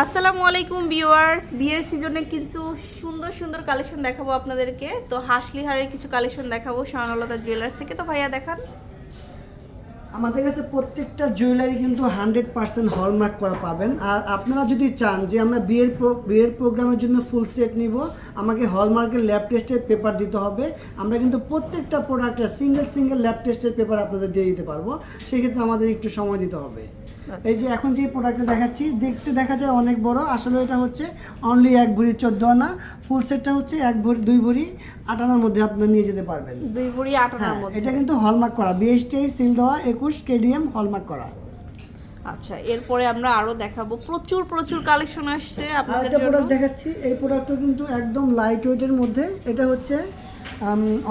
আসসালামু আলাইকুম ভিউয়ার্স। বিয়ের সিজনে কিছু সুন্দর সুন্দর কালেকশন দেখাবো আপনাদেরকে। তো হাসলি হারের কিছু কালেকশন দেখাবো স্বর্ণলতা জুয়েলার্স থেকে। তো ভাইয়া, দেখান। আমাদের কাছে প্রত্যেকটা জুয়েলারি কিন্তু হান্ড্রেড পার্সেন্ট হলমার্ক করা পাবেন। আর আপনারা যদি চান যে আমরা বিয়ের বিয়ের প্রোগ্রামের জন্য ফুল সেট নিব, আমাকে হলমার্কের ল্যাব টেস্টের পেপার দিতে হবে। আমরা কিন্তু প্রত্যেকটা প্রোডাক্টের single single lab test paper আপনাদের দিয়ে দিতে পারব। সেক্ষেত্রে আমাদের একটু সময় দিতে হবে। এই যে এখন যে প্রোডাক্টটা দেখাচ্ছি দেখতে দেখা যায় অনেক বড়। আসলে এটা হচ্ছে অনলি এক ভরি চোদ্দ আনা। ফুল সেটটা হচ্ছে এক ভরি দুই ভরি আট আনার মধ্যে আপনারা নিয়ে যেতে পারবেন। দুই ভরি আটানার হ্যাঁ মধ্যে। এটা কিন্তু হলমার্ক করা। বিএসটি সিল দেওয়া একুশ কেডিএম হলমার্ক করা। আচ্ছা এরপরে আমরা আরও দেখাবো। প্রচুর প্রচুর কালেকশন আসছে আপনাদের জন্য। প্রোডাক্ট দেখাচ্ছি। এই প্রোডাক্টও কিন্তু একদম লাইট ওয়েটের মধ্যে। এটা হচ্ছে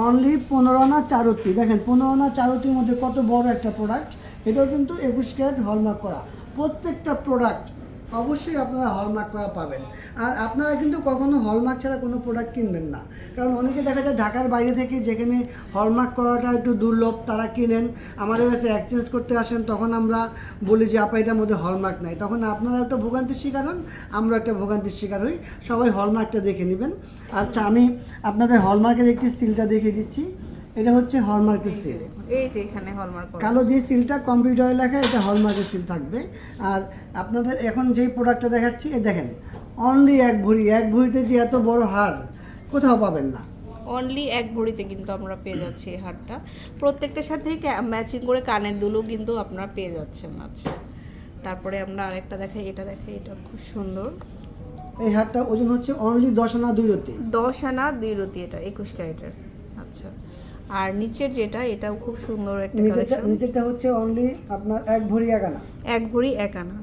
অনলি পনেরো আনা চারতি। দেখেন পনেরো আনা চারতির মধ্যে কত বড় একটা প্রোডাক্ট এটাও কিন্তু একুশ ক্যারেট হলমার্ক করা। প্রত্যেকটা প্রোডাক্ট অবশ্যই আপনারা হলমার্ক করা পাবেন। আর আপনারা কিন্তু কখনো হলমার্ক ছাড়া কোনো প্রোডাক্ট কিনবেন না। কারণ অনেকে দেখা যায় ঢাকার বাইরে থেকে যেখানে হলমার্ক করাটা একটু দুর্লভ, তারা কিনেন। আমাদের কাছে এক্সচেঞ্জ করতে আসেন, তখন আমরা বলি যে, আপা, এটার মধ্যে হলমার্ক নাই। তখন আপনারা একটা ভোগান্তির শিকার হন, আমরা একটা ভোগান্তির শিকার হই। সবাই হলমার্কটা দেখে নেবেন। আচ্ছা আমি আপনাদের হলমার্কের একটি সিলটা দেখিয়ে দিচ্ছি। এটা হচ্ছে হলমার্কের সিল এই যে এখানে হলমার্ক কালো যে সিলটা কম্পিউটারে লেখা এটা হলমার্কের সিল থাকবে। আর আপনাদের এখন যেই প্রোডাক্টটা দেখাচ্ছি এ দেখেন অনলি এক ভরি এক ভরিতে যে এত বড় হার কোথাও পাবেন না। অনলি এক ভরিতে কিন্তু আমরা পেয়ে যাচ্ছি এই হারটা। প্রত্যেকটার সাথে ম্যাচিং করে কানের দুলও কিন্তু আপনারা পেয়ে যাচ্ছেন আচ্ছা তারপরে আমরা আরেকটা দেখাই এটা দেখাই এটা খুব সুন্দর। এই হারটা ওজন হচ্ছে অনলি দশ আনা দুই রতি। দশ আনা দুই রতি এটা একুশ ক্যারেটের। আচ্ছা। আর নিচের যেটা এটাও খুব সুন্দর একটা কালেকশন নিচেরটা হচ্ছে অনলি আপনার এক ভরি এক আনা। এক ভরি এক আনা।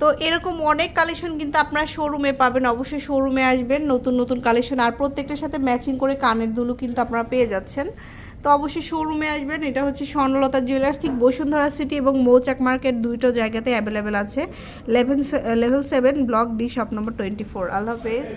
তো এরকম অনেক কালেকশন কিন্তু আপনারা শোরুমে পাবেন। অবশ্যই শোরুমে আসবেন নতুন নতুন কালেকশন আর প্রত্যেকটার সাথে ম্যাচিং করে কানের দুলও কিন্তু আপনারা পেয়ে যাচ্ছেন। তো অবশ্যই শোরুমে আসবেন। এটা হচ্ছে স্বর্ণলতা জুয়েলার্স ঠিক বসুন্ধরা সিটি এবং মৌচাক মার্কেট দুইটো জায়গাতে অ্যাভেলেবেল আছে। Eleven level seven block D shop number twenty four আল্লাহ হাফেজ।